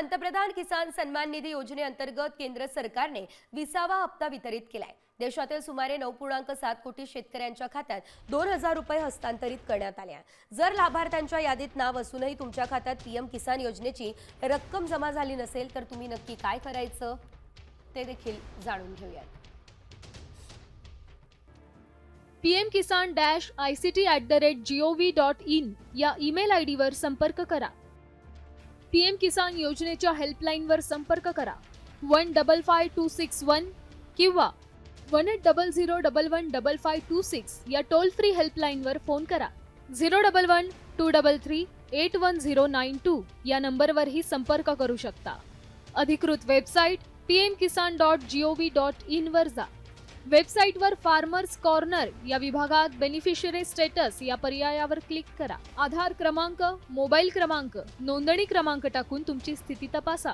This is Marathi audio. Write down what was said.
पंतप्रधान किसान सन्मान निधी योजनेअंतर्गत केंद्र सरकारने विसावा हप्ता वितरित केलाय. देशातील सुमारे नऊ पूर्णांक सात कोटी शेतकऱ्यांच्या खात्यात दोन हजार रुपये हस्तांतरित करण्यात आले जर लाभार्थ्यांच्या यादीत नाव असूनही तुमच्या खात्यात पीएम किसान योजनेची रक्कम जमा झाली नसेल तर तुम्ही नक्की काय करायचं ते देखील जाणून घेऊयात. PM Kisan dash I C T at the rate G O V dot in या ईमेल आय डीवर संपर्क करा. पीएम किसान योजनेच्या हेल्पलाईनवर संपर्क करा. One double five two six one किंवा one eight double zero double one double five two six या टोल फ्री हेल्पलाईनवर फोन करा. Zero double one two double three eight one zero nine two या नंबरवरही संपर्क करू शकता. अधिकृत website P M Kisan dot G O V dot इनवर जा. वेबसाईटवर फार्मर्स कॉर्नर या विभागात बेनिफिशरी स्टेटस या पर्यायावर क्लिक करा. आधार क्रमांक मोबाईल क्रमांक नोंदणी क्रमांक टाकून तुमची स्थिती तपासा.